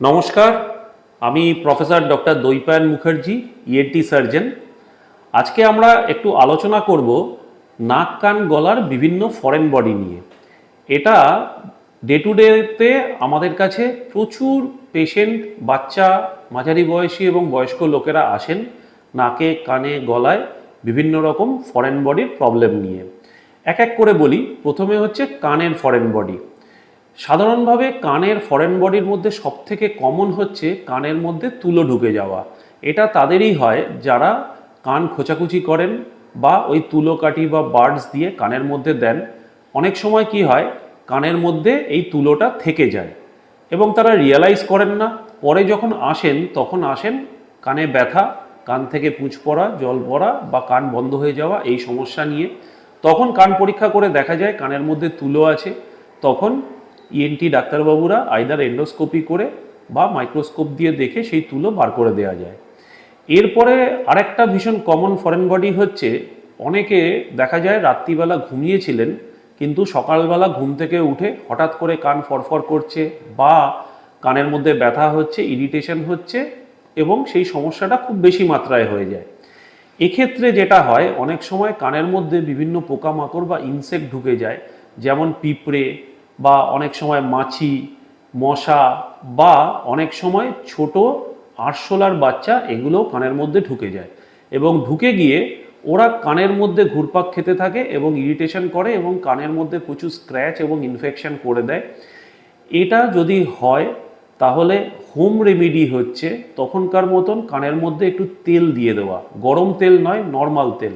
নমস্কার, আমি professor doctor Dwaipayan Mukherjee ENT surgeon. আজকে আমরা একটু আলোচনা করব নাক, কান, গলার বিভিন্ন ফরেন বডি নিয়ে। এটা ডে টু ডেতে আমাদের কাছে প্রচুর পেশেন্ট বাচ্চা, মাঝারি বয়সী এবং বয়স্ক লোকেরা আসেন নাকে, কানে, গলায় বিভিন্ন রকম ফরেন বডির প্রবলেম নিয়ে। এক এক করে বলি। প্রথমে হচ্ছে কানের ফরেন বডি সাধারণভাবে কানের ফরেন বডির মধ্যে সবথেকে কমন হচ্ছে কানের মধ্যে তুলো ঢুকে যাওয়া। এটা তাদেরই হয় যারা কান খোঁচাখুচি করেন বা ওই তুলো কাটি বা বার্ডস দিয়ে কানের মধ্যে দেন। অনেক সময় কি হয়, কানের মধ্যে এই তুলোটা থেকে যায় এবং তারা রিয়ালাইজ করেন না। পরে যখন আসেন, তখন আসেন, কানে ব্যথা, কান থেকে পুঁজ পড়া, জল পড়া বা কান বন্ধ হয়ে যাওয়া এই সমস্যা নিয়ে। তখন কান পরীক্ষা করে দেখা যায় কানের মধ্যে তুলো আছে। তখন ইএনটি ডাক্তারবাবুরা আইদার এন্ডোস্কোপি করে বা মাইক্রোস্কোপ দিয়ে দেখে সেই তুলো বার করে দেওয়া যায়। এরপরে আরেকটা ভীষণ কমন ফরেন বডি হচ্ছে, অনেকে দেখা যায় রাত্রিবেলা ঘুমিয়েছিলেন, কিন্তু সকালবেলা ঘুম থেকে উঠে হঠাৎ করে কান ফরফর করছে বা কানের মধ্যে ব্যথা হচ্ছে ইরিটেশন হচ্ছে এবং সেই সমস্যাটা খুব বেশি মাত্রায় হয়ে যায়। এক্ষেত্রে যেটা হয়, অনেক সময় কানের মধ্যে বিভিন্ন পোকামাকড় বা ইনসেক্ট ঢুকে যায়, যেমন পিঁপড়ে বা অনেক সময় মাছি, মশা বা অনেক সময় ছোট আরশোলার বাচ্চা এগুলো কানের মধ্যে ঢুকে যায়। এবং ঢুকে গিয়ে ওরা কানের মধ্যে ঘুরপাক খেতে থাকে এবং ইরিটেশন করে এবং কানের মধ্যে প্রচুর স্ক্র্যাচ এবং ইনফেকশন করে দেয়। এটা যদি হয়, তাহলে হোম রেমেডি হচ্ছে তখনকার মতন কানের মধ্যে একটু তেল দিয়ে দেওয়া। গরম তেল নয়, নর্মাল তেল।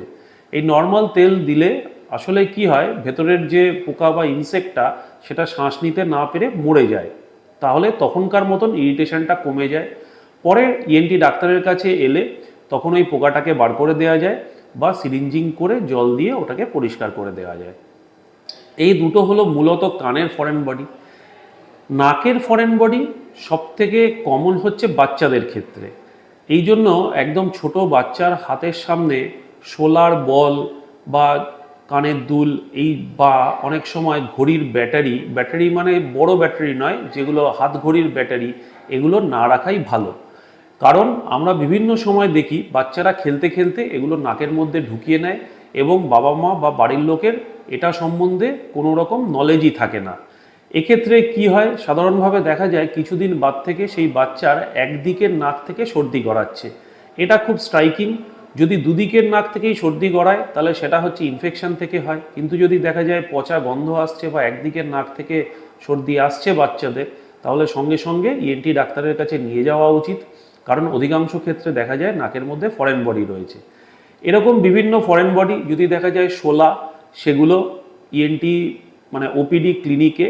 এই নর্মাল তেল দিলে আসলে কি হয়? ভেতরের যে পোকা বা ইনসেক্টটা সেটা শ্বাস নিতে না পেরে মরে যায়। তাহলে তখনকার মতন ইরিটেশনটা কমে যায়। পরে ইএনটি ডাক্তারের কাছে এলে তখন ওই পোকাটাকে বার করে দেওয়া যায় বা সিরিঞ্জিং করে জল দিয়ে ওটাকে পরিষ্কার করে দেওয়া যায়। এই দুটো হলো মূলত কানের ফরেন বডি নাকের ফরেন বডি সব থেকে কমন হচ্ছে বাচ্চাদের ক্ষেত্রে। এই জন্য একদম ছোট বাচ্চার হাতের সামনে সোলার বল বা কানের দুল, এই বা অনেক সময় ঘড়ির ব্যাটারি ব্যাটারি মানে বড় ব্যাটারি নয়, যেগুলো হাত ঘড়ির ব্যাটারি, এগুলো না রাখাই ভালো। কারণ আমরা বিভিন্ন সময় দেখি বাচ্চারা খেলতে খেলতে এগুলো নাকের মধ্যে ঢুকিয়ে নেয় এবং বাবা মা বা বাড়ির লোকের এটা সম্বন্ধে কোনো রকম নলেজই থাকে না। এক্ষেত্রে কি হয়? সাধারণভাবে দেখা যায় কিছুদিন বাদ থেকে সেই বাচ্চার একদিকের নাক থেকে সর্দি গড়াচ্ছে। এটা খুব স্ট্রাইকিং যদি দুদিকের নাক থেকেই সর্দি গড়ায়, তাহলে সেটা হচ্ছে ইনফেকশন থেকে হয়। কিন্তু যদি দেখা যায় পচা গন্ধ আসছে বা একদিকের নাক থেকে সর্দি আসছে বাচ্চাদের, তাহলে সঙ্গে সঙ্গে ইএনটি ডাক্তারের কাছে নিয়ে যাওয়া উচিত। কারণ অধিকাংশ ক্ষেত্রে দেখা যায় নাকের মধ্যে ফরেন বডি রয়েছে। এরকম বিভিন্ন ফরেন বডি যদি দেখা যায় শোলা, সেগুলো ইএনটি মানে ওপিডি ক্লিনিকে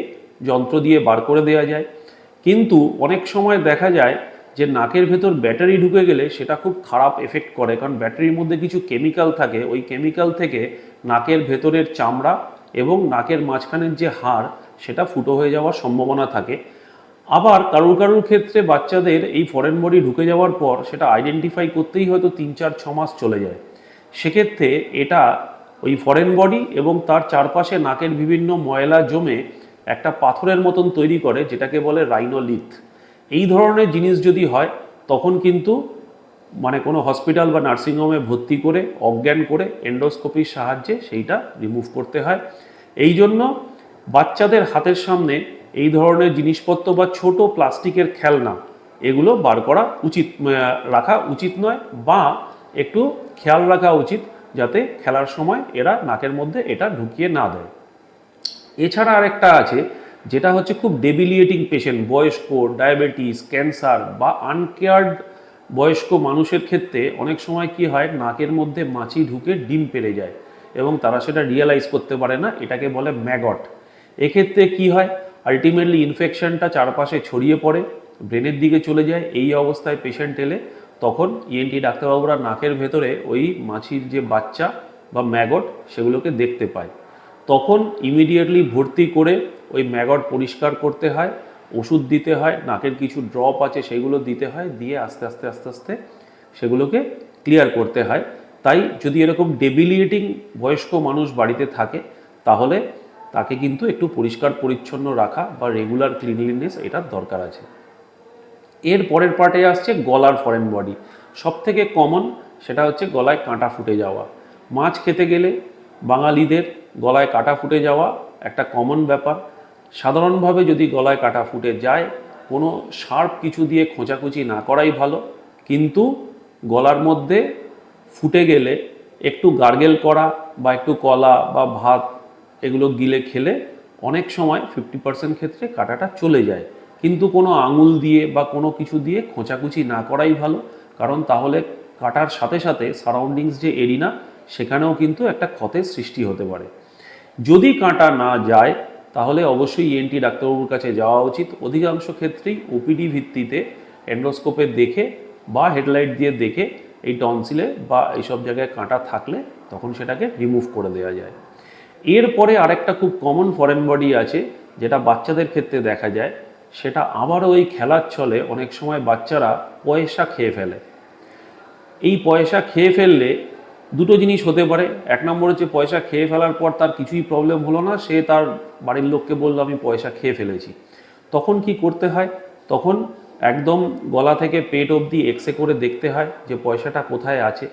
যন্ত্র দিয়ে বার করে দেওয়া যায়। কিন্তু অনেক সময় দেখা যায় যে নাকের ভেতর ব্যাটারি ঢুকে গেলে সেটা খুব খারাপ এফেক্ট করে। কারণ ব্যাটারির মধ্যে কিছু কেমিক্যাল থাকে, ওই কেমিক্যাল থেকে নাকের ভেতরের চামড়া এবং নাকের মাঝখানের যে হাড়, সেটা ফুটো হয়ে যাওয়ার সম্ভাবনা থাকে। আবার কারুর কারুর ক্ষেত্রে বাচ্চাদের এই ফরেন বডি ঢুকে যাওয়ার পর সেটা আইডেন্টিফাই করতেই হয়তো তিন, চার, ছ মাস চলে যায়। সেক্ষেত্রে এটা ওই ফরেন বডি এবং তার চারপাশে নাকের বিভিন্ন ময়লা জমে একটা পাথরের মতন তৈরি করে, যেটাকে বলে রাইনোলিথ এই ধরনের জিনিস যদি হয়, তখন কিন্তু মানে কোনো হসপিটাল বা নার্সিংহোমে ভর্তি করে, অজ্ঞান করে এন্ডোস্কোপির সাহায্যে সেইটা রিমুভ করতে হয়। এই জন্য বাচ্চাদের হাতের সামনে এই ধরনের জিনিসপত্র বা ছোট প্লাস্টিকের খেলনা, এগুলো বার করা উচিত রাখা উচিত নয় বা একটু খেয়াল রাখা উচিত যাতে খেলার সময় এরা নাকের মধ্যে এটা ঢুকিয়ে না দেয়। এছাড়া আরেকটা আছে যেটা হচ্ছে খুব ডেবিলিয়েটিং পেশেন্ট বয়স্ক ডায়াবেটিস ক্যান্সার বা আনকেয়ার্ড বয়স্ক মানুষের ক্ষেত্রে অনেক সময় কি হয়, নাকের মধ্যে মাছি ঢুকে ডিম পেরে যায় এবং তারা সেটা রিয়েলাইজ করতে পারে না, এটাকে বলে ম্যাগট এক্ষেত্রে কি হয় আলটিমেটলি ইনফেকশনটা চারপাশে ছড়িয়ে পড়ে ব্রেনের দিকে চলে যায়, এই অবস্থায় পেশেন্ট এলে তখন ইএনটি ডাক্তারবাবুরা নাকের ভেতরে ওই মাছির যে বাচ্চা বা ম্যাগট সেগুলোকে দেখতে পায়। তখন ইমিডিয়েটলি ভর্তি করে ওই ম্যাগট পরিষ্কার করতে হয়, ওষুধ দিতে হয়, নাকের কিছু ড্রপ আছে সেগুলো দিতে হয়, দিয়ে আস্তে আস্তে আস্তে আস্তে সেগুলোকে ক্লিয়ার করতে হয়। তাই যদি এরকম ডেবিলিয়েটিং বয়স্ক মানুষ বাড়িতে থাকে, তাহলে তাকে কিন্তু একটু পরিষ্কার পরিচ্ছন্ন রাখা বা রেগুলার ক্লিনলিনেস এটার দরকার আছে। এর পরের পার্টে আসছে গলার ফরেন বডি সব থেকে কমন সেটা হচ্ছে গলায় কাঁটা ফুটে যাওয়া। মাছ খেতে গেলে বাঙালিদের গলায় কাটা ফুটে যাওয়া একটা কমন ব্যাপার। সাধারণভাবে যদি গলায় কাটা ফুটে যায়, কোনো শার্প কিছু দিয়ে খোঁচাখুচি না করাই ভালো। কিন্তু গলার মধ্যে ফুটে গেলে একটু গার্গেল করা বা একটু কলা বা ভাত এগুলো গিলে খেলে অনেক সময় ফিফটি পার্সেন্ট ক্ষেত্রে কাটাটা চলে যায়। কিন্তু কোনো আঙুল দিয়ে বা কোনো কিছু দিয়ে খোঁচাকুচি না করাই ভালো। কারণ তাহলে কাটার সাথে সাথে সারাউন্ডিংস যে এরিনা সেখানেও কিন্তু একটা ক্ষতের সৃষ্টি হতে পারে। যদি কাঁটা না যায়, তাহলে অবশ্যই ইএনটি ডাক্তারবাবুর কাছে যাওয়া উচিত। অধিকাংশ ক্ষেত্রেই ওপিডি ভিত্তিতে এন্ডোস্কোপে দেখে বা হেডলাইট দিয়ে দেখে এই টনসিলে বা এইসব জায়গায় কাঁটা থাকলে তখন সেটাকে রিমুভ করে দেওয়া যায়। এরপরে আরেকটা খুব কমন ফরেন বডি আছে, যেটা বাচ্চাদের ক্ষেত্রে দেখা যায়। সেটা আবারও ওই খেলার ছলে অনেক সময় বাচ্চারা পয়সা খেয়ে ফেলে। এই পয়সা খেয়ে ফেললে দুটো জিনিস হতে পারে। এক নম্বর হচ্ছে পয়সা খেয়ে ফেলার পর তার কিছুই প্রবলেম হলো না, সে তার বাড়ির লোককে বলল, আমি পয়সা খেয়ে ফেলেছি। তখন কি করতে হয়? তখন একদম গলা থেকে পেট অবধি এক্সে করে দেখতে হয় যে পয়সাটা কোথায় আছে।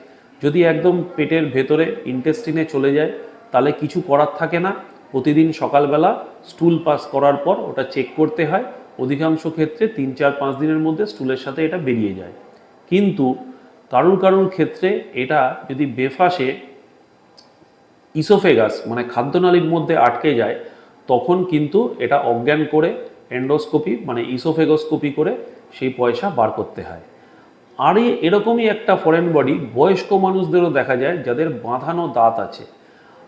যদি একদম পেটের ভেতরে ইন্টেস্টিনে চলে যায়, তাহলে কিছু করার থাকে না। প্রতিদিন সকালবেলা স্টুল পাস করার পর ওটা চেক করতে হয়। অধিকাংশ ক্ষেত্রে তিন, চার, পাঁচ দিনের মধ্যে স্টুলের সাথে এটা বেরিয়ে যায়। কিন্তু কারুর কারুর ক্ষেত্রে এটা যদি বেফাসে ইসোফেগাস মানে খাদ্যনালীর মধ্যে আটকে যায়, তখন কিন্তু এটা অজ্ঞান করে এন্ডোস্কোপি মানে ইসোফেগোস্কোপি করে সেই পয়সা বার করতে হয়। আর এরকমই একটা ফরেন বডি বয়স্ক মানুষদেরও দেখা যায় যাদের বাঁধানো দাঁত আছে।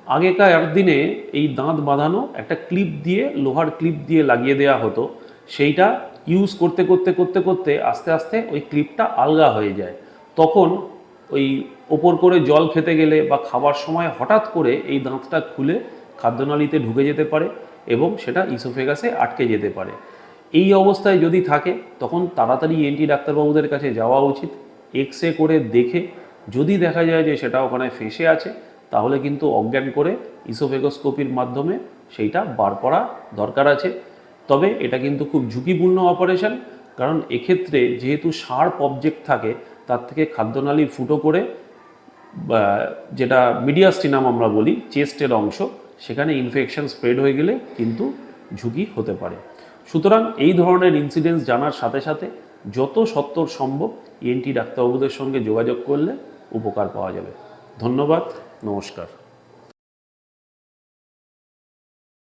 আগেকার দিনে এই দাঁত বাঁধানো একটা ক্লিপ দিয়ে, লোহার ক্লিপ দিয়ে লাগিয়ে দেওয়া হতো। সেইটা ইউজ করতে করতে করতে করতে আস্তে আস্তে ওই ক্লিপটা আলগা হয়ে যায়। তখন ওই ওপর করে জল খেতে গেলে বা খাবার সময় হঠাৎ করে এই দাঁতটা খুলে খাদ্যনালীতে ঢুকে যেতে পারে এবং সেটা ইসোফেগাসে আটকে যেতে পারে। এই অবস্থায় যদি থাকে, তখন তাড়াতাড়ি এনটি ডাক্তারবাবুদের কাছে যাওয়া উচিত। এক্স রে করে দেখে যদি দেখা যায় যে সেটা ওখানে ফেসে আছে, তাহলে কিন্তু অজ্ঞান করে ইসোফেগোস্কোপির মাধ্যমে সেইটা বার করা দরকার আছে। তবে এটা কিন্তু খুব ঝুঁকিপূর্ণ অপারেশন, কারণ এক্ষেত্রে যেহেতু শার্প অবজেক্ট থাকে তার থেকে খাদ্যনালী ফুটো করে যেটা মিডিয়াস্টিনাম আমরা বলি, চেস্টের অংশ, সেখানে ইনফেকশন স্প্রেড হয়ে গেলে কিন্তু ঝুঁকি হতে পারে। সুতরাং এই ধরনের ইনসিডেন্স জানার সাথে সাথে যত সত্তর সম্ভব ইএনটি ডাক্তারবাবুদের সঙ্গে যোগাযোগ করলে উপকার পাওয়া যাবে। ধন্যবাদ, নমস্কার।